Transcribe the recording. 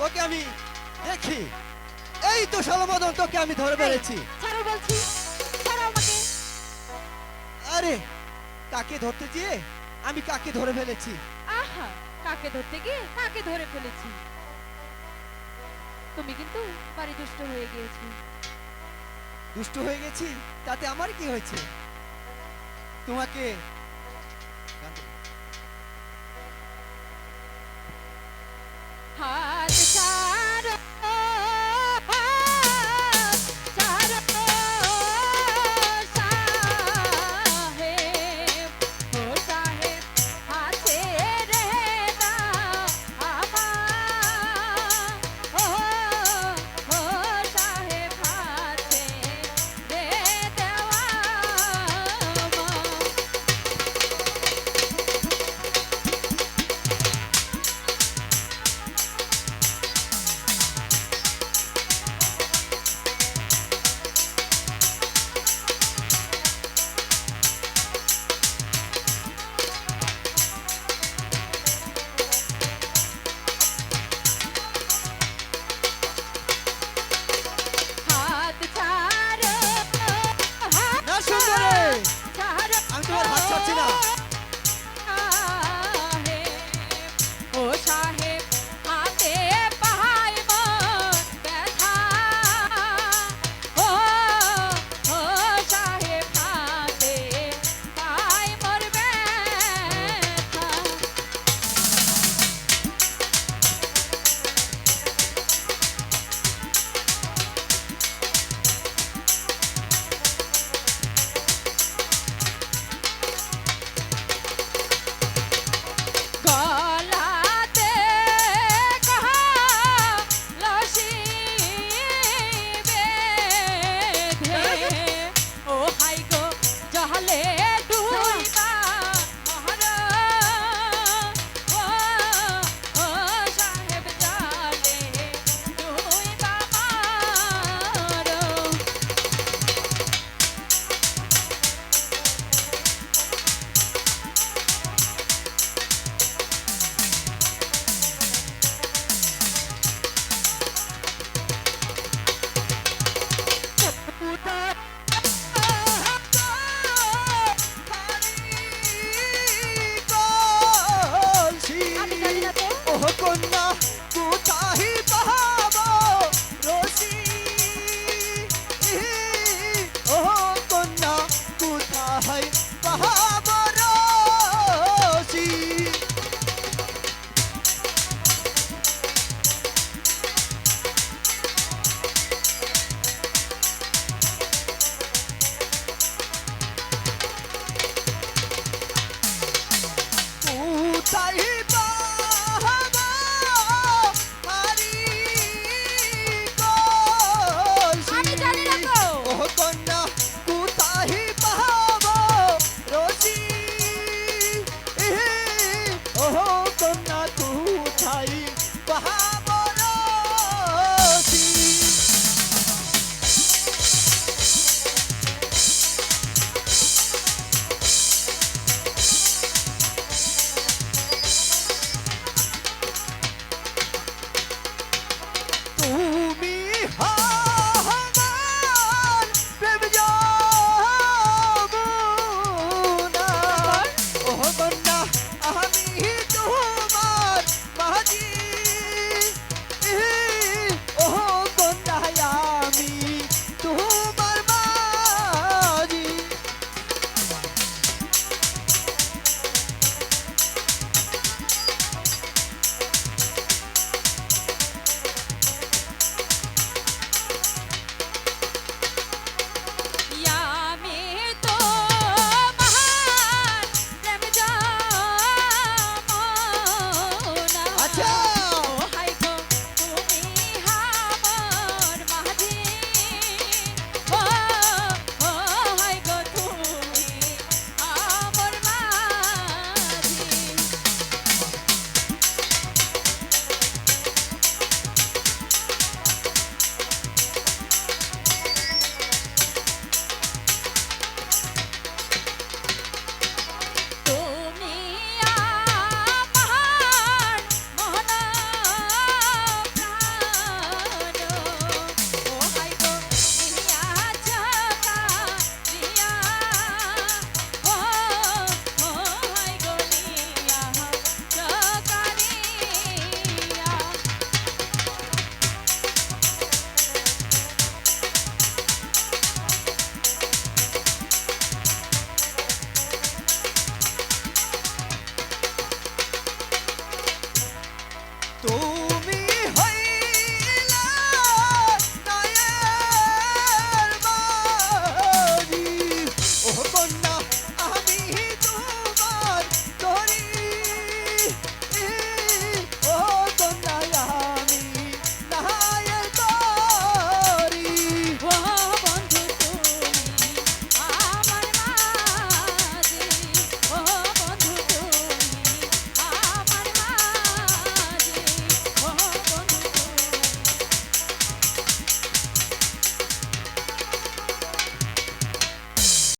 তোকে আমি দেখি। এই তো সলমদন তোকে আমি ধরে ফেলেছি। ছাড়ো বলছি ছাড়ো আমাকে। আরে কাকে ধরতে গিয়ে আমি কাকে ধরে ফেলেছি? আহা কাকে ধরতে গিয়ে কাকে ধরে ফেলেছি? তুমি কিন্তু বাড়ি দুষ্ট হয়ে গিয়েছি। দুষ্ট হয়ে গেছি তাতে আমার কি হয়েছে? তোমাকে হাত ছাড়ো